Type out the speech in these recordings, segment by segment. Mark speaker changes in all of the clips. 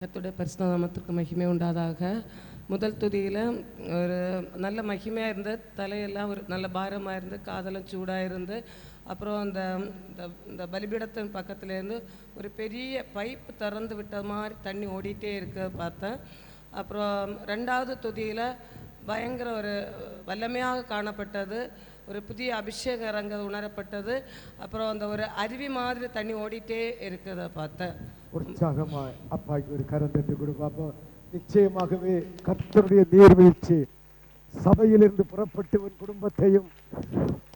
Speaker 1: கத்துடைய பரிசுநாமத்திற்கு மகிமை உண்டாதாக. முதல் துதியில் ஒரு நல்ல மகிமையாக இருந்து தலையெல்லாம் ஒரு நல்ல பாரமாக இருந்து காதெல்லாம் சூடாக இருந்து அப்புறம் அந்த இந்த- பலிபீடத்தின் பக்கத்துலேருந்து ஒரு பெரிய பைப் திறந்து விட்ட மாதிரி தண்ணி ஓடிட்டே இருக்க பார்த்தேன். அப்புறம் ரெண்டாவது துதியில் பயங்கர ஒரு வல்லமையாக காணப்பட்டது. ஒரு புதிய அபிஷேக இறங்க உணரப்பட்டது. அப்புறம் அந்த ஒரு அருவி மாதிரி தண்ணி ஓடிட்டே இருக்கிறத பார்த்தேன்.
Speaker 2: உற்சாகமாய் அப்பாய்க்கு ஒரு கரம் தட்டு கொடுப்பாப்போ நிச்சயமாகவே கர்த்தருடைய நீர்வீழ்ச்சி சபையிலிருந்து புறப்பட்டு உன் குடும்பத்தையும்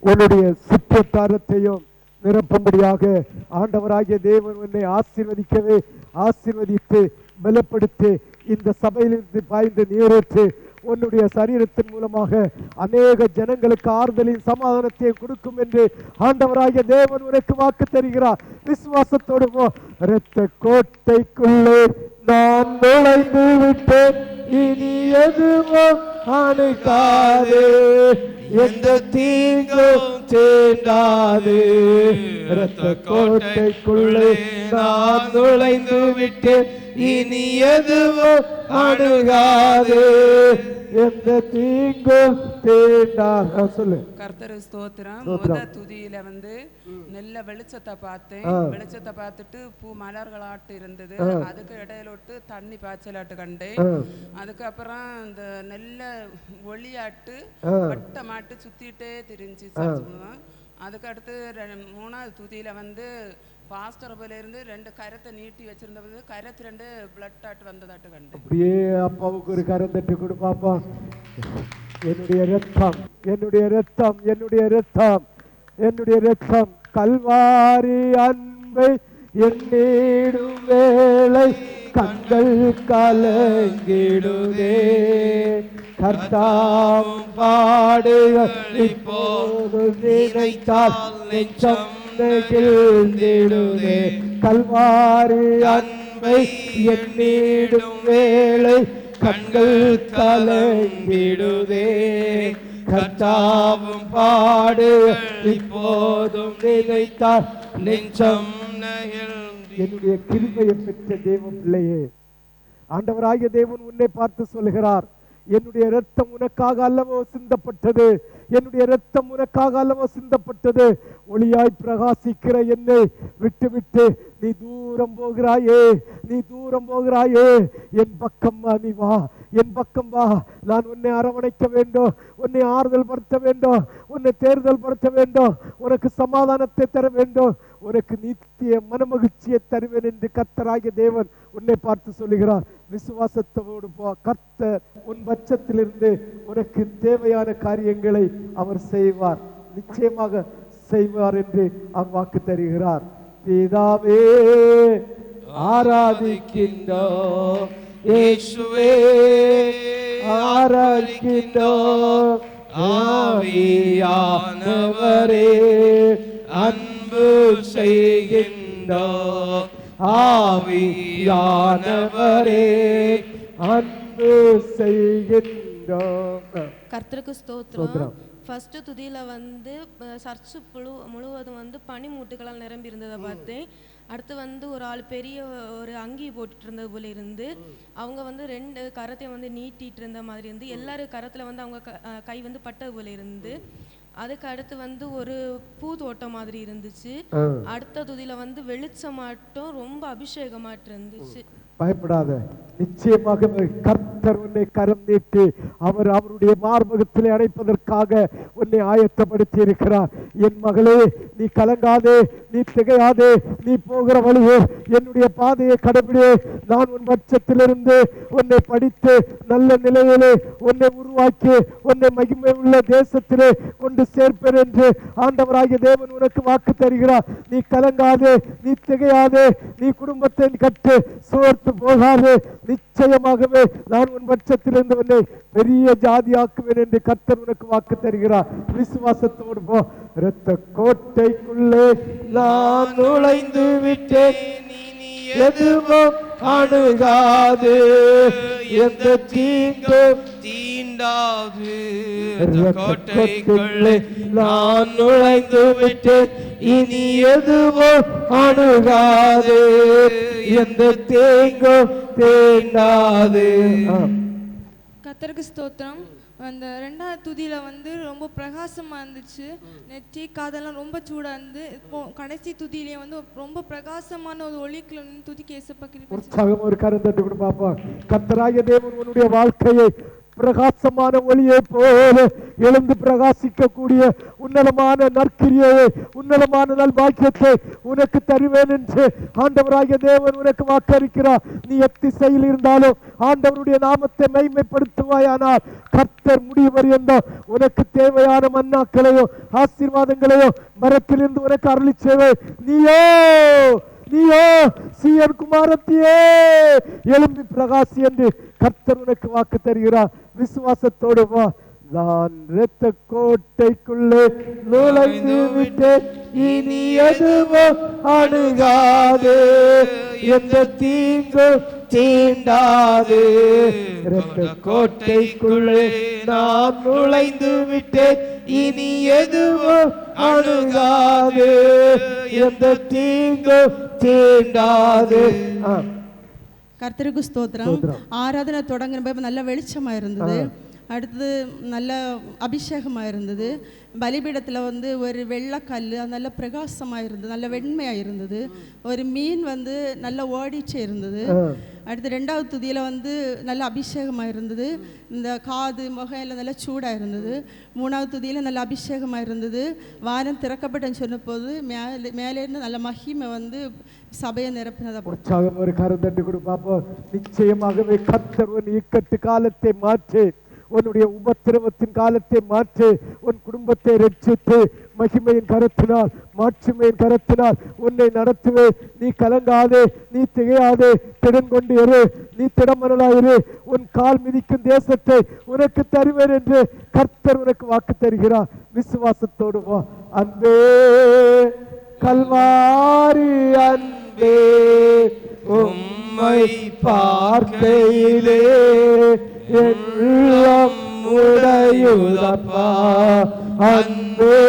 Speaker 2: உன்னுடைய சுற்றத்தாரத்தையும் நிரப்பும்படியாக ஆண்டவராகிய தேவன் உன்னை ஆசீர்வதிக்கவே ஆசீர்வதித்து பலப்படுத்தி இந்த சபையிலிருந்து பாய்ந்து நீரேற்று உன்னுடைய சரீரத்தின் மூலமாக அநேக ஜனங்களுக்கு ஆறுதலின் சமாதானத்தையும் கொடுக்கும் என்று ஆண்டவராகிய தேவன் உனக்கு வாக்கு தருகிறார். விசுவாசத்தோடு போ. இரத்த கோட்டைக்குள்ளே நான் நுழைந்து விட்டேன் இனி எதுவும் அணுகாது. எந்த தீங்கும் தீண்டாது இரத்த கோட்டைக்குள்ளே நான் நுழைந்து விட்டேன். இனி எதுவும் அணுகாது. எந்த தீங்கும் சொல்லு
Speaker 3: கர்த்தர் ஸ்தோத்திரம். முத துதியில வந்து நல்ல வெளிச்சத்தை பார்த்தேன். வெளிச்சத்தை பார்த்துட்டு பூ மலர்களாட்டு இருந்தது அதுக்கு இடையிலொட்டு தண்ணி பாய்ச்சலாட்டு கண்டேன். அதுக்கப்புறம் இந்த நல்ல ஒளியாட்டு. வட்டமாட்டு சுத்திட்டே திரிஞ்சு. அதுக்கு அடுத்து மூணாவது துதியில வந்து பாஸ்டர் പോലെ ഇരുന്ന് രണ്ട് கரத்தை നീട്ടി வச்சிருந்த കരത്ത് രണ്ട് ബ്ലഡ് ആയിട്ട് ஆட்டு வந்ததாட்டு
Speaker 2: அப்படியே அப்பாவுக்கு ஒரு கரம் தட்டு கொடு பாப்பா. என்னுடைய ரத்தம் என்னுடைய ரத்தம் என்னுடைய ரத்தம் என்னுடைய ரத்தம். கல்வாரி அன்பை என்னிடும் வேளை கண்கள் கலங்கிடுதே கர்த்தாம் பாடுகள் இப்போது நினைத்தால் நெஞ்சம் நெகிழ்ந்திடுதே கல்வாரி அன்பை எண்ணிடும் வேளை கண்கள் கலங்கிடுதே கர்த்தாவும் பாடு இப்போதும் நினைத்தார் நெஞ்சம் என்னுடைய கிருமையை பெற்ற தேவ பிள்ளையே ஆண்டவராகிய தேவன் உன்னை பார்த்து சொல்கிறார் என்னுடைய இரத்தம் உனக்காக அல்லவோ சிந்தப்பட்டது. என்னுடைய ரத்தம் உனக்காக அல்லவோ சிந்தப்பட்டது? ஒளியாய் பிரகாசிக்கிற என்னை விட்டு விட்டு நீ தூரம் போகிறாயே நீ தூரம் போகிறாயே என் பக்கம் வா, நீ வா என் பக்கம் வா. நான் உன்னை அரவணைக்க வேண்டும். உன்னை ஆறுதல் படுத்த வேண்டும். உன்னை தேர்தல் படுத்த வேண்டும். உனக்கு சமாதானத்தை தர வேண்டும். உனக்கு நித்திய மனமகிழ்ச்சியை தருவேன் என்று கத்தராகிய தேவன் உன்னை பார்த்து சொல்லுகிறார். விசுவாசத்தோடு போ. கர்த்தர் உன் பட்சத்திலிருந்து உனக்கு தேவையான காரியங்களை அவர் செய்வார். நிச்சயமாக செய்வார் என்று அவர் வாக்கு தருகிறார். பிதாவே ஆராதிக்கின்றோம். இயேசுவே ஆராதிக்கின்றோம் ஆவியானவரே அன்பு செய்கின்றோம் ஆவியானவரே அன்பு செய்கின்றோம்
Speaker 4: கர்த்தருக்கு
Speaker 2: ஸ்தோத்திரம்.
Speaker 4: ஃபர்ஸ்ட் துதியில வந்து சர்ச்சு முழு முழுவதும் வந்து பனிமூட்டுகளால் நிரம்பி இருந்ததை பார்த்தேன் அடுத்து வந்து ஒரு ஆள் பெரிய ஒரு அங்கி போட்டுட்டு இருந்தது போல இருந்து அவங்க வந்து ரெண்டு கரத்தையும் வந்து நீட்டிட்டு இருந்த மாதிரி இருந்து எல்லாரும் கரத்துல வந்து அவங்க க- வந்து பட்டது போல இருந்து அதுக்கு அடுத்து வந்து ஒரு பூ தோட்டம் மாதிரி இருந்துச்சு. அடுத்த துதியில வந்து வெளிச்சமாட்டம் ரொம்ப அபிஷேகமாட்டு இருந்துச்சு.
Speaker 2: பயப்படாத. நிச்சயமாக கர்த்தர் உன்னை கரம் நீட்டி அவர் அவருடைய மார்பகத்திலே அடைப்பதற்காக உன்னை ஆயத்தப்படுத்தி இருக்கிறார் என் மகளே நீ கலங்காதே நீ திகையாதே நீ போகிற வழியே என்னுடைய பாதையை கடைபிடியே. நான் உன் பட்சத்திலிருந்து உன்னை படித்து நல்ல நிலையிலே உன்னை உருவாக்கி உன்னை மகிமை உள்ள தேசத்திலே கொண்டு சேர்ப்பேன் என்று ஆண்டவராகிய தேவன் உனக்கு வாக்கு தருகிறார். நீ கலங்காதே நீ திகையாதே நீ குடும்பத்தை கட்டு சோர்த்து போகாது. நிச்சயமாகவே நான் உன் பட்சத்திலிருந்து உன்னை பெரிய ஜாதியாக்குவேன் என்று கத்தர் உனக்கு வாக்கு தருகிறார். விசுவாசத்தோடு போ. இரத்த கோட்டைக்குள்ளே நான் நுழைந்து விட்டேன். எதுவும் அணுகாது எந்த தீங்கும் தீ
Speaker 5: தீண்டாது
Speaker 2: கோட்டைக்குள்ளே நான் நுழைந்து விட்டேன். இனி எதுவும் அணுகாது. எந்த தேங்கும் தேடாது ஆ.
Speaker 6: கத்தருக்கு ஸ்தோத்திரம். அந்த ரெண்டாவது துதியில வந்து ரொம்ப பிரகாசமா இருந்துச்சு. நெற்றி காதெல்லாம் ரொம்ப சூடா இருந்து இப்போ கடைசி துதியிலே வந்து ரொம்ப பிரகாசமான ஒரு துதிக்க ஏசப்பா கிருபை
Speaker 2: உற்சாகம் ஒரு கரம் தட்டு கூட பார்ப்போம் கத்தராய தேவன் உன்னுடைய வாழ்க்கையை பிரகாசமான ஒளியை போல எழுந்து பிரகாசிக்கக்கூடிய உன்னதமான நற்கிரியை உன்னதமான நல் பாக்கியத்தை உனக்கு தருவேன் என்று ஆண்டவராகிய தேவன் உனக்கு வாக்களிக்கிறார். நீ எத்திசையில் இருந்தாலும் ஆண்டவருடைய நாமத்தை மைமைப்படுத்துவாயானால் கர்த்தர் முடிவர் என்றோ உனக்கு தேவையான மன்னாக்களையோ ஆசீர்வாதங்களையோ மரத்திலிருந்து உனக்கு அருளி செய்வே நீயோ நீயோ சீயன் குமாரத்தியே எழும்பி பிரகாசி என்று கர்த்தர் உனக்கு வாக்கு தருகிறார். விசுவாசத்தோடு வா. நான் இரத்த கோட்டைக்குள்ளே நுழைந்து விட்டேன். இனி எதுவோ அணுகாது. எந்த தீங்கு தீண்டாது. இரத்த கோட்டைக்குள்ளே நான் நுழைந்து விட்டேன். இனி எதுவோ அணுகாது. எந்த தீங்கு தீண்டாது.
Speaker 7: கர்த்தருக்கு ஸ்தோத்திரம். ஆராதனை தொடங்குறப்ப நல்ல வெளிச்சமா இருந்தது அடுத்தது நல்ல அபிஷேகமா இருந்தது. பலிபீடத்தில் வந்து ஒரு வெள்ளைக்கல் அது நல்ல பிரகாசமா இருந்தது நல்ல வெண்மையாக இருந்தது. ஒரு மீன் வந்து நல்ல ஓடிச்சே இருந்தது. அடுத்து ரெண்டாவது துதியில் வந்து நல்ல அபிஷேகமாக இருந்தது. இந்த காது முகம் எல்லாம் நல்ல சூடாக இருந்தது. மூணாவது துதியில் நல்ல அபிஷேகமாக இருந்தது. வானம் திறக்கப்பட்டேன்னு சொன்னபோது மேலே மேலே இருந்து நல்ல மகிமை வந்து சபையை நிரப்பினதை
Speaker 2: உற்சாகம் ஒரு கரம் தட்டி கொடு பார்ப்போம் நிச்சயமாகவே கர்த்தர் உன் இக்கட்டு காலத்தை மாற்றி உன்னுடைய உபத்திரவத்தின் காலத்தை மாற்றி உன் குடும்பத்தை ரட்சித்து மகிமையின் கரத்தினால் மாட்சிமையின் கரத்தினால் உன்னை நடத்துவே. நீ கலங்காதே நீ திகையாதே திடன் கொண்டு இரு நீ திடமனலாயிரு உன் கால் மிதிக்கும் தேசத்தை உனக்கு தருவேன் என்று கர்த்தர் உனக்கு வாக்கு தருகிறார். விசுவாசத்தோடு வா. அன்பே கல்வாரி அன்பே. உம்மை பார்க்கையிலே உள்ளம் உடையுதப்பா. அன்பே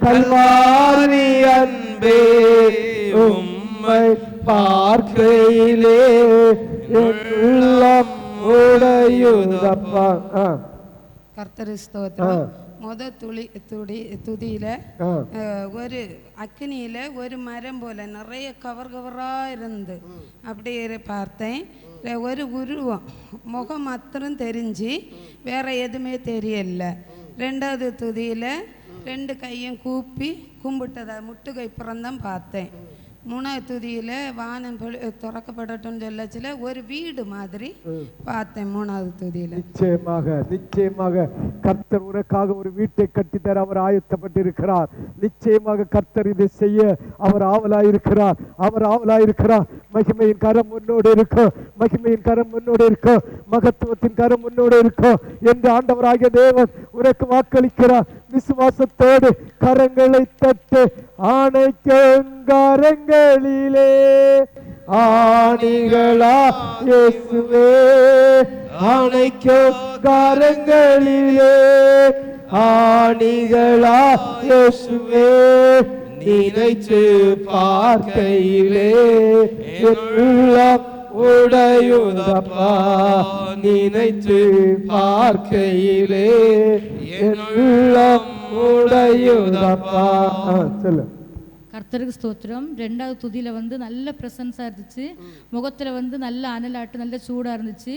Speaker 2: கல்வாரி அன்பே உம்மை பார்க்கையிலே உள்ளம் உடையுதப்பா. ஆ,
Speaker 3: கர்த்தர் ஸ்தோத்திரம்.
Speaker 2: ஆ.
Speaker 3: முத துளி துடி துதியில ஒரு அக்னியில ஒரு மரம் போல நிறைய கவர் கவரா இருந்து அப்படி பார்த்தேன். ஒரு உருவம். முகம் மாத்திரம் தெரிஞ்சு வேற எதுவுமே தெரியல. ரெண்டாவது துதியில ரெண்டு கையும் கூப்பி கும்பிட்டதை முட்டுகை பிறந்தான் பார்த்தேன். மூணாவது துதியில வானம் திறக்கப்படட்டும்னு சொல்லச்சுல ஒரு வீடு மாதிரி பார்த்தேன் மூணாவது துதியில
Speaker 2: நிச்சயமாக நிச்சயமாக கர்த்தர் உனக்காக ஒரு வீட்டை கட்டித்தர அவர் ஆயத்தப்பட்டிருக்கிறார். நிச்சயமாக கர்த்தர் இதை செய்ய அவர் ஆவலாயிருக்கிறார். அவர் ஆவலாயிருக்கிறார். மகிமையின் கரம் உன்னோடு இருக்கும் மகிமையின் கரம் உன்னோடு இருக்கும் மகத்துவத்தின் கரம் உன்னோடு இருக்கும் என்று ஆண்டவராகிய தேவன் உனக்கு வாக்களிக்கிறார். விசுவாசத்தோடு கரங்களை தட்டு ஆணைக்கரங்களிலே ஆணிகளா இயேசுவே ஆணைக்கும் கரங்களிலே ஆணிகளா இயேசுவே. நினைச்சு பார்க்கையிலே என் உள்ளம் உடையுதப்பா நினைத்து பார்க்கையிலே என் உள்ளம் உடையுதப்பா. சொல்லு.
Speaker 8: கர்த்தருக்கு ஸ்தோத்திரம். ரெண்டாவது துதியில் வந்து நல்ல ப்ரெசன்ஸாக இருந்துச்சு. முகத்தில் வந்து நல்ல அனலாட்டு நல்ல சூடாக இருந்துச்சு.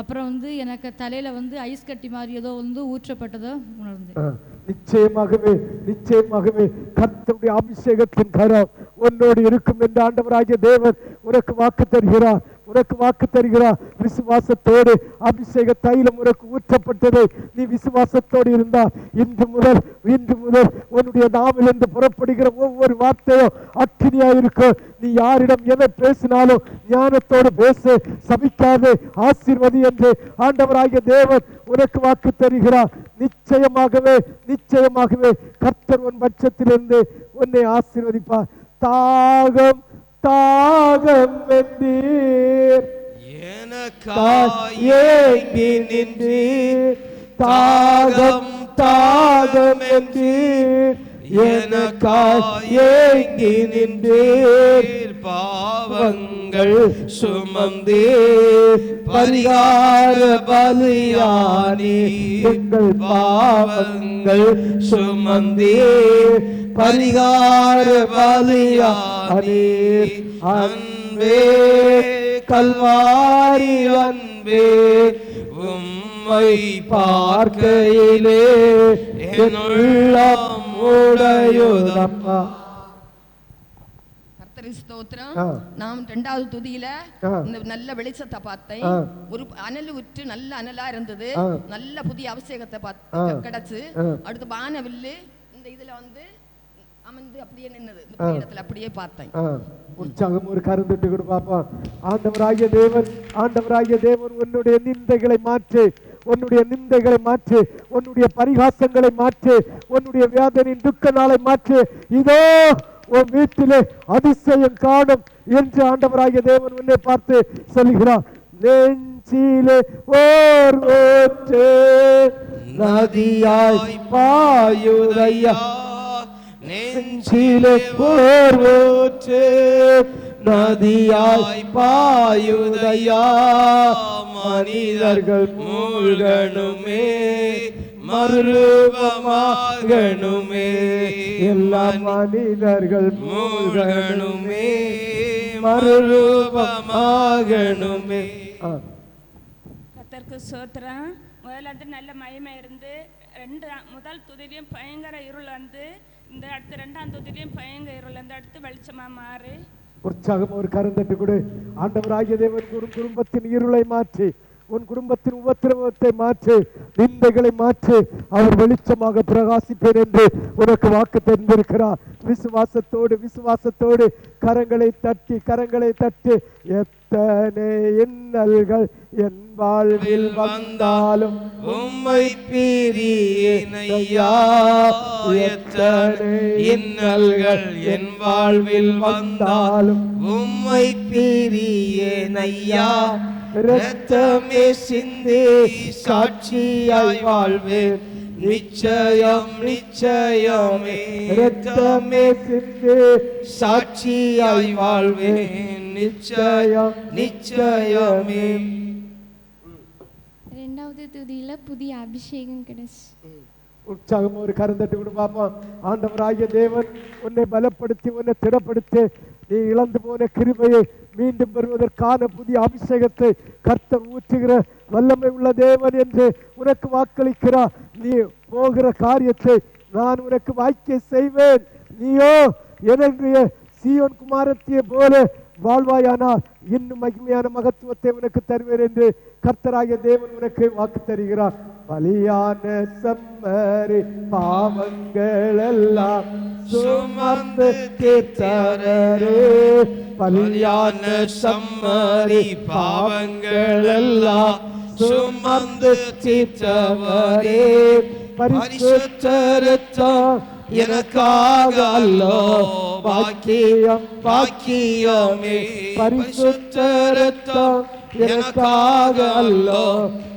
Speaker 8: அப்புறம் வந்து எனக்கு தலையில் வந்து ஐஸ் கட்டி மாதிரி ஏதோ வந்து ஊற்றப்பட்டதோ உணர்ந்தேன்.
Speaker 2: நிச்சயமாகவே நிச்சயமாகவே கர்த்தருடைய அபிஷேகத்தின் கரம் உன்னோடு இருக்கும் என்று ஆண்டவராகிய தேவர் உனக்கு வாக்கு தருகிறார். உனக்கு வாக்கு தருகிறார். விசுவாசத்தோடு அபிஷேக தைலம் உனக்கு ஊற்றப்பட்டதை. நீ விசுவாசத்தோடு இருந்தால் இன்று முதல் இன்று முதல் உன்னுடைய நாவிலிருந்து புறப்படுகிற ஒவ்வொரு வார்த்தையும் அக்கினியாக இருக்கும். நீ யாரிடம் எதை பேசினாலும் ஞானத்தோடு பேசு. சபிக்காது ஆசீர்வதி என்று ஆண்டவராகிய தேவன் உனக்கு வாக்கு தருகிறார். நிச்சயமாகவே நிச்சயமாகவே கர்த்தர் உன் பட்சத்திலிருந்து உன்னை ஆசீர்வதிப்பார். தாகம் தாகம் வெந்தீர். ஏங்கி நின்றீர். தாகம் தாகம் என்றீர் எனக்காய் ஏங்கி நின்றீர்.
Speaker 5: பாவங்கள் பாவங்கள் சுமந்தே. பரிகார பலியானி.
Speaker 2: எங்கள்
Speaker 5: பாவங்கள் சுமந்தே. பரிகார பலியானி. அன்பே கல்வாரி அன்பே. உம்மை பார்க்கையிலே என்னுள்ளம் உடையுதப்பா.
Speaker 9: நாம் ரெண்டாவது துதியில. இந்த நல்ல வெளிச்சத்தை பார்த்தேன். ஒரு அனல் உற்று நல்ல அனலா இருந்தது. நல்ல புதிய அபிஷேகத்தை. பார்த்து கிடைச்சு. அடுத்து வானவில்லு இந்த இதுல வந்து அமர்ந்து அப்படியே நின்னது இந்த. இடத்துல அப்படியே பார்த்தேன்
Speaker 2: உற்சாகம் ஒரு கருந்துட்டு கூட பாப்போம் ஆண்டவராகிய தேவன் ஆண்டவராகிய தேவன் உன்னுடைய நிந்தைகளை மாற்று உன்னுடைய நிந்தைகளை மாற்று உன்னுடைய பரிகாசங்களை மாற்று உன்னுடைய வேதனையின் துக்க நாளை மாற்று. இதோ உன் வீட்டிலே அதிசயம் காணும் என்று ஆண்டவராகிய தேவன் உன்னை பார்த்து சொல்கிறார் நெஞ்சிலே ஓர் ஓற்று நதியாய் பாயுதையா. நெஞ்சிலே போர் ஊற்று நதியாய் பாயுதையா மனிதர்கள் மூழ்கணுமே மருவமாகணுமே எல்லா மனிதர்கள் மூழ்கணுமே மறுரூபமாகணுமே ஆ.
Speaker 10: கத்தருக்கு சோத்திரம் முதல்ல வந்து நல்ல மயமா இருந்து ரெண்டு முதல் துதிலையும் பயங்கர இருள் வந்து இந்த அடுத்து ரெண்டாம் துதிலையும் பயங்கர இருள் அந்த அடுத்து வெளிச்சமா மாறு.
Speaker 2: உற்சாகம் ஒரு கருந்தட்டு கொடு. ஆண்டவராகிய தேவன் ஒரு குடும்பத்தின் இருளை மாற்றி உன் குடும்பத்தின் உபத்திரவத்தை மாற்று நிந்தைகளை மாற்று அவர் வெளிச்சமாக பிரகாசிப்பேன் என்று உனக்கு வாக்கு தெரிந்திருக்கிறார் விசுவாசத்தோடு விசுவாசத்தோடு கரங்களை தட்டி கரங்களை தட்டி எத்தனை இன்னல்கள் என் வாழ்வில் வந்தாலும்
Speaker 5: உம்மை பிரியேனையா இன்னல்கள் என் வாழ்வில் வந்தாலும் உம்மை பிரியேனையா இரத்தமே சிந்தி சாட்சியாய் வாழ்வேன் நிச்சயம் நிச்சயமே.
Speaker 2: இரத்தமே சிந்து
Speaker 5: சாட்சியாய் வாழ்வேன் நிச்சயம் நிச்சயமே.
Speaker 11: ஆறாவது துதியில் புதிய அபிஷேகம் கிடைச்சு.
Speaker 2: உற்சாகமா ஒரு கருந்தட்டு கூட பாப்போம் ஆண்டவராகிய தேவன் உன்னை பலப்படுத்தி உன்னை திடப்படுத்தி நீ இழந்து போன கிருபையை மீண்டும் பெறுவதற்கான புதிய அபிஷேகத்தை கர்த்தர் ஊற்றுகிற வல்லமை உள்ள தேவன் என்று உனக்கு வாக்களிக்கிறார். நீ போகிற காரியத்தை நான் உனக்கு வாக்கிய செய்வேன். நீயோ என்னுடைய சீயோன் குமாரத்தியை போல வாழ்வாயானால் இன்னும் மகிமையான மகத்துவத்தை உனக்கு தருவேன் என்று கர்த்தராகிய தேவன் உனக்கு வாக்கு தருகிறார். பலியான சம்மரி பாவங்கள் எல்லாம் சுமந்து தீர்த்தரே
Speaker 5: பலியான சம்மரி பாவங்கள் எல்லாம் சுமந்து தீர்த்தவரே. பரிசுத்தரத்தால் எனக்காக அல்லோ பாக்கியம் பாக்கியமே பரிசுத்தரத்தால் எனக்காக அல்லோ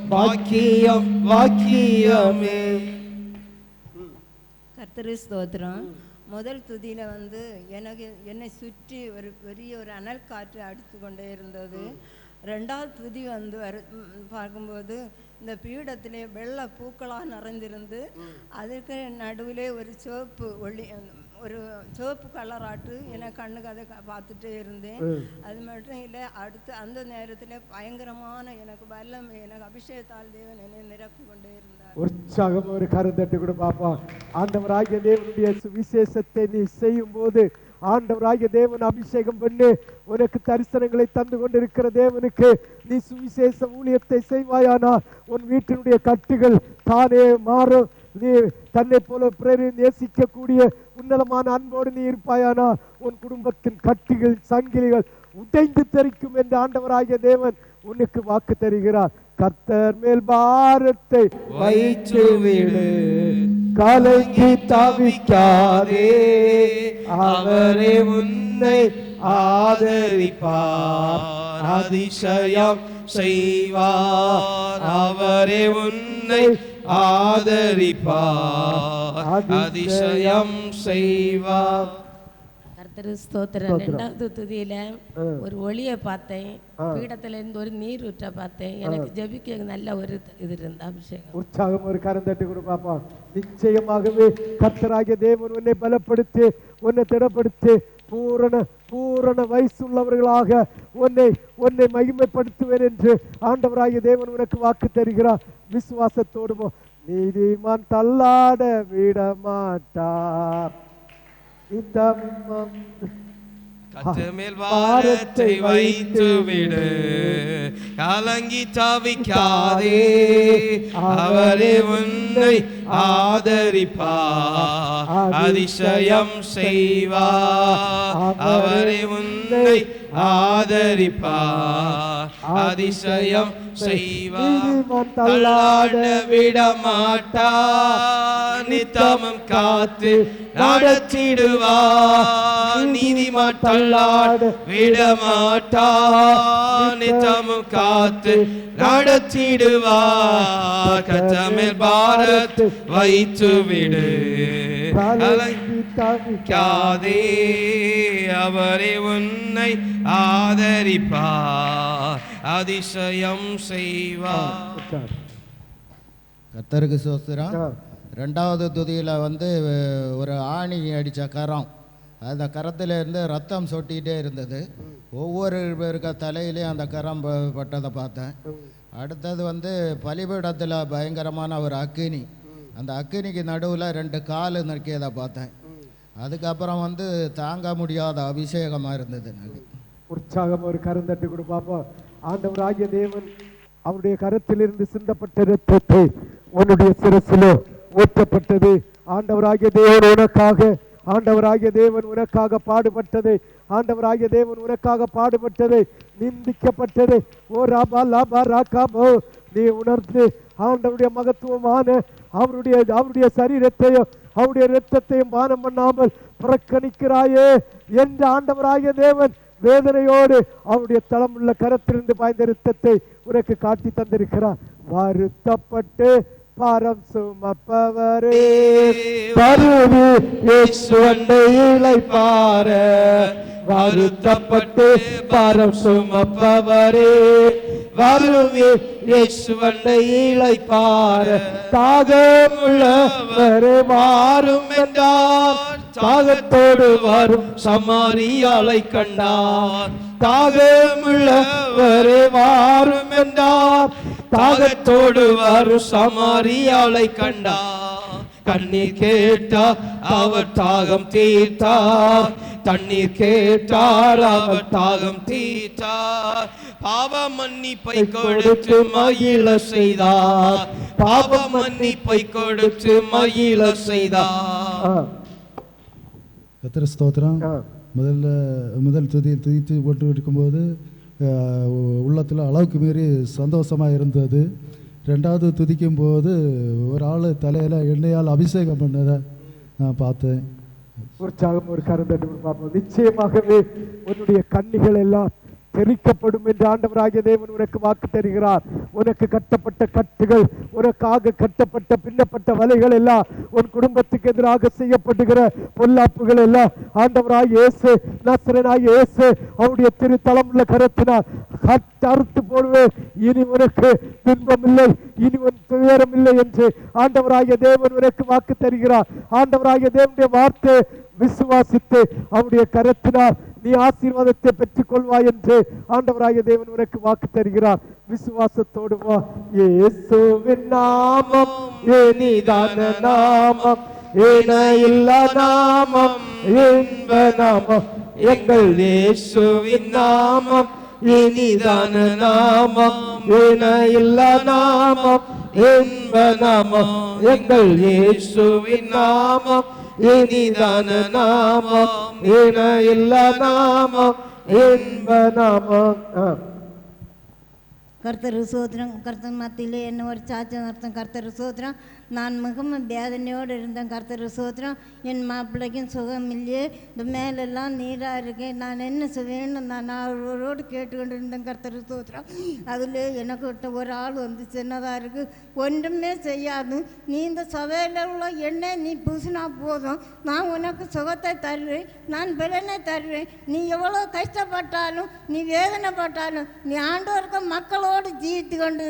Speaker 5: பாக்கியம் பாக்கியமே.
Speaker 12: கர்த்தரு ஸ்தோத்திரம். முதல் துதியில் வந்து எனக்கு என்னை சுற்றி ஒரு பெரிய ஒரு அனல் காற்று அடித்து கொண்டே இருந்தது. ரெண்டாவது துதி வந்து வரு பார்க்கும்போது இந்த பீடத்திலே வெள்ளை பூக்களாக நிறைந்திருந்து அதுக்கு நடுவிலே ஒரு சிவப்பு ஒளி ஒரு சிவப்பு கலராட்டு எனக்கு கண்ணுக்கு அதை பார்த்துட்டே இருந்தேன். அது மட்டும் இல்லை அடுத்து அந்த நேரத்தில் பயங்கரமான எனக்கு வல்லம் எனக்கு அபிஷேகத்தால் தேவன் என்னை நிரப்பி கொண்டே இருந்தார்.
Speaker 2: உற்சாகம் ஒரு கருந்தட்டு கூட பார்ப்போம் ஆண்டவராகிய தேவனுடைய சுவிசேஷத்தை நீ செய்யும் போது ஆண்டவராகிய தேவன் அபிஷேகம் பண்ணி. உனக்கு தரிசனங்களை தந்து கொண்டிருக்கிற தேவனுக்கு நீ சுவிசேஷ ஊழியத்தை செய்வாயானால் உன் வீட்டினுடைய கட்டுகள் தானே மாறும். நீ தன்னை போல பிறரை நேசிக்கக்கூடிய உன்னதமான அன்போடு நீ இருப்பாயானா? உன் குடும்பத்தின் கட்டுகள் சங்கிலிகள் உடைந்து தெரிக்கும் என்று ஆண்டவராகிய தேவன் உனக்கு வாக்கு தருகிறார். கர்த்தர் மேல் பாரத்தை
Speaker 5: வைத்து விடு.
Speaker 2: கலங்கி
Speaker 5: தவிக்காதே. அவரே உன்னை ஆதரிப்பார். அதிசயம் செய்வார். அவரே உன்னை ஆதரிப்பார். அதிசயம் செய்வார்.
Speaker 13: கத்திர ஸ்தோத்திரம். ரெண்டாவது துதியில. ஒரு ஒளியை பார்த்தேன். பீடத்துல இருந்து ஒரு நீர் ஊற்ற பார்த்தேன் எனக்கு ஜெபிக்க நல்ல ஒரு இது இருந்த அபிஷேகம்
Speaker 2: உற்சாகம் ஒரு கரம் தட்டி கொடு பாப்பா நிச்சயமாகவே கர்த்தராகிய தேவன் உன்னை பலப்படுத்தி உன்னை திடப்படுத்தி பூரண பூரண வயசுள்ளவர்களாக உன்னை உன்னை மகிமைப்படுத்துவேன் என்று ஆண்டவராகிய தேவன் உனக்கு வாக்கு தருகிறார் விசுவாசத்தோடு போ. நீதிமான் தள்ளாட விட மாட்டார் இந்த
Speaker 5: கத்து மேல் பாரத்தை வைத்து விடு. கலங்கி தவிக்காதே. அவரே உன்னை ஆதரிப்பார் அதிசயம் செய்வார் அவரே உன்னை ஆதரிப்பார் அதிசயம் செய்வார் தள்ளாட விட மாட்டார் நித்தமும் காத்து நடத்திடுவார் நீதிமான் தள்ளாட விட மாட்டார் நித்தமும் காத்து நடத்திடுவார் கத்தமில் பாரத் வைத்து விடு. கலங்காதே அவரே உன்னை ஆதரிப்பார். அதிசயம் செய்வார்
Speaker 14: கத்தருக்கு சோஸ்திரம் ரெண்டாவது துதியில் வந்து ஒரு ஆணி அடித்த கரம். அந்த கரத்துல இருந்து ரத்தம் சொட்டிகிட்டே இருந்தது. ஒவ்வொரு பேருக்க தலையிலையும் அந்த கரம் பட்டதை பார்த்தேன். அடுத்தது வந்து பலிபீடத்தில் பயங்கரமான ஒரு அக்கினி அந்த அக்கினிக்கு நடுவில் ரெண்டு கால் நிற்கியதை பார்த்தேன். அதுக்கப்புறம் வந்து தாங்க முடியாத அபிஷேகமாக இருந்தது எனக்கு.
Speaker 2: உற்சாகம் ஒரு கரம் தட்டி கொடு ஆண்டவர் ஆண்டவராகிய தேவன் அவருடைய கரத்திலிருந்து சிந்தப்பட்ட ரத்தத்தை உன்னுடைய சிரசிலோ ஊற்றப்பட்டது. ஆண்டவராகிய தேவன் உனக்காக ஆண்டவராகிய தேவன் உனக்காக பாடுபட்டதை. ஆண்டவராகிய தேவன் உனக்காக பாடுபட்டதை. நிந்திக்கப்பட்டதை. ஓ ராபா லாபா ராக்காபோ நீ உணர்ந்து ஆண்டவருடைய மகத்துவமான அவருடைய அவருடைய சரீரத்தையும் அவருடைய இரத்தத்தையும் பானம் பண்ணாமல் புறக்கணிக்கிறாயே. என்று ஆண்டவராகிய தேவன் வேதனையோடு அவருடைய தளமுள்ள கரத்திலிருந்து பாய்ந்த ரத்தத்தை உனக்கு காட்டி தந்திருக்கிறார் வருத்தப்பட்டு பாரம் சுமப்பவரே. பருவி இயேசுவண்டை இளைப்பார வருத்தப்பட்டு பாரம் சுமப்பவரே. வருவி இயேசுவண்டை இளைப்பார தாகமுள்ளவரே மாறும் என்றார். தாகத்தோடு வரும் சமாரியாலை கண்டார். தாகமுள்ளவரே மாறும் என்றார். தாகத்தோடு வரும் சமாரியாலை கண்டார் கண்ணீர் கேட்டார் அவர் தாகம் தீர்த்தார் தண்ணீர் கேட்டார் அவர் தாகம் தீர்த்தார் பாவ மன்னிப்பை கொடுத்து மகிழ செய்தார் பாவ மன்னிப்பை கொடுத்து மகிழ செய்தார்
Speaker 15: கத்திர ஸ்தோத்திரம். முதல்ல முதல் துதி துதித்து போட்டு இருக்கும்போது உள்ளத்தில் அளவுக்கு மீறி சந்தோஷமாக இருந்தது. ரெண்டாவது துதிக்கும் போது ஒரு ஆள் தலையில் எண்ணெயால் அபிஷேகம் பண்ணதை நான் பார்த்தேன்.
Speaker 2: உற்சாகம் ஒரு கருந்தட்டு பார்ப்போம். நிச்சயமாகவே உன்னுடைய கண்ணிகள் எல்லாம் எரிக்கப்படும் என்று ஆண்டவராகிய தேவன் உனக்கு வாக்கு தருகிறார். உனக்கு கட்டப்பட்ட கட்டுகள் உனக்காக கட்டப்பட்ட பின்னப்பட்ட வலைகள் எல்லாம் உன் குடும்பத்துக்கு எதிராக செய்யப்படுகிற பொல்லாப்புகள் எல்லாம் ஆண்டவராகிய இயேசு நசரனாகிய இயேசு அவருடைய திருத்தலம் உள்ள கரத்தினால் கட்டு அறுத்து போடுவேன். இனி உனக்கு துன்பம் இல்லை இனி உன் துயரம் இல்லை என்று ஆண்டவராகிய தேவன் உனக்கு வாக்கு தருகிறார். ஆண்டவராகிய தேவனுடைய வார்த்தை விசுவாசித்து அவருடைய கரத்தினால் நீ ஆசீர்வாதத்தை பெற்றுக் கொள்வாய் என்று ஆண்டவராகிய தேவன் உனக்கு வாக்கு தருகிறார். விசுவாசத்தோடு வா. இயேசுவின் நாமம் ஏனிதான நாமம் ஏன இல்லா நாமம் இன்ப நாமம் எங்கள் இயேசுவின் நாமம் இனிதான நாமம் ஏன இல்லா நாமம் இன்ப நாமம் எங்கள் இயேசுவின் நாமம் இனிதான நாமம் இன இல்ல நாமம் இன்ப நாமம்
Speaker 16: கர்த்தர் சோத்திரம் கர்த்தன் மத்தியிலே என்ன ஒரு சாச்சம் நடத்தும்? கர்த்தர் சோத்திரம் நான் மிகவும் வேதனையோடு இருந்தேன். கர்த்தர் சோத்திரம் என் மாப்பிள்ளைக்கும் சுகம் இல்லையே. இந்த மேலெல்லாம் நீராக இருக்கேன் நான் என்ன செய்வேன்னு நான் அவரோடு கேட்டுக்கொண்டு இருந்தேன் கர்த்தர் சோத்திரம். அதில் எனக்கு ஒரு ஆள் வந்து சின்னதாக இருக்குது ஒன்றுமே செய்யாது. நீ இந்த சபையில் உள்ள எண்ணெய் நீ பூசினா போதும். நான் உனக்கு சுகத்தை தருவேன். நான் பலனை தருவேன். நீ எவ்வளோ கஷ்டப்பட்டாலும் நீ வேதனைப்பட்டாலும் நீ ஆண்டோருக்கு மக்களோடு ஜீவித்து கொண்டு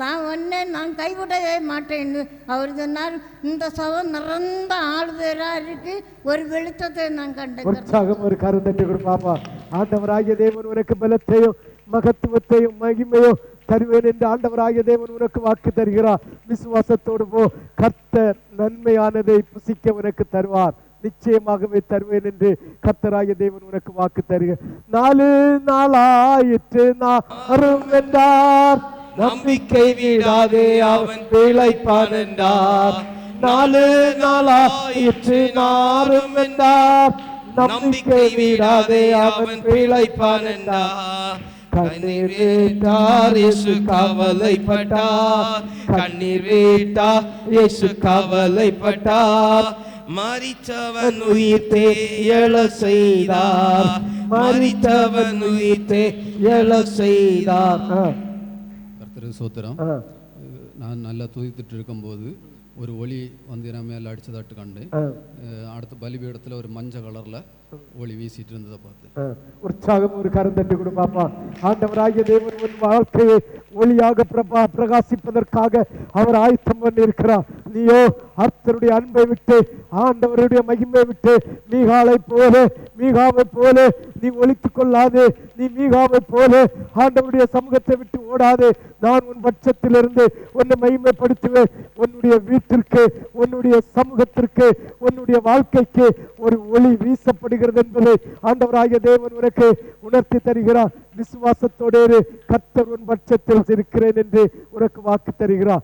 Speaker 16: நான் ஒன்றே நான் கைவிடவே மாட்டேன்னு அவர் சொன்னார் இந்த சபம் நிறந்த ஆள் பேராக இருக்கு ஒரு வெளிச்சத்தை நான் கண்டேன்
Speaker 2: உற்சாகம் ஒரு கருந்தட்டு கொடு பாப்பா. ஆண்டவராகிய தேவன் உனக்கு பலத்தையும் மகத்துவத்தையும் மகிமையும் தருவேன் என்று ஆண்டவராகிய தேவன் உனக்கு வாக்கு தருகிறார். விசுவாசத்தோடு போ கர்த்தர் நன்மையானதை புசிக்க உனக்கு தருவார். நிச்சயமாகவே தருவேன் என்று கர்த்தராகிய தேவன் உனக்கு வாக்கு தருக நாலு நாளாயிற்று நாரும் என்றார். நம்பிக்கை விடாதே அவன் பிழைப்பான் என்றார். நாலு நாளாயிற்று நாரும் என்றார். நம்பிக்கை விடாதே அவன் பிழைப்பான் என்றார். கண்ணீர் வீட்டார் இயேசு கவலைப்பட்டார். கண்ணீர் வீட்டார் இயேசு கவலைப்பட்டார்.
Speaker 5: மறித்தவன்
Speaker 2: உயிர்த்தே எழ செய்தார். மறித்தவன் உயிர்த்தே எழ செய்தார்.
Speaker 17: சோத்திரம். நான் நல்லா துதித்துட்டு இருக்கும்போது ஒரு ஒளி வந்து என் மேலே அடிச்சதாட்டு கண்டு அடுத்த பலிபீடத்தில் ஒரு மஞ்சள் கலரில் ஒளி வீசிட்டு இருந்ததை பார்த்தேன்
Speaker 2: ஆ, உற்சாகம் ஒரு கருந்தட்டு கொடு பாப்பா. ஆண்டவராகிய தேவன் உன் வாழ்க்கையை ஒளியாக பிரபா பிரகாசிப்பதற்காக அவர் ஆயத்தம் பண்ணி இருக்கிறார் நீயோ அர்த்தருடைய அன்பை விட்டு ஆண்டவருடைய மகிமை விட்டு மீகாலை போல மீகாவை போல நீ ஒழித்துக் கொள்ளாதே நீ மீகாவை போல ஆண்டவருடைய சமூகத்தை விட்டு ஓடாதே. நான் உன் பட்சத்திலிருந்து உன்னை மகிமைப்படுத்துவேன். உன்னுடைய வீட்டிற்கு உன்னுடைய சமூகத்திற்கு உன்னுடைய வாழ்க்கைக்கு ஒரு ஒளி வீசப்படுகிறது என்பதை ஆண்டவராகிய தேவன் உனக்கு உணர்த்தி தருகிறார். விசுவாசத்தோடு கத்தர் உன் பட்சத்தில் இருக்கிறேன் என்று உனக்கு வாக்கு தருகிறார்.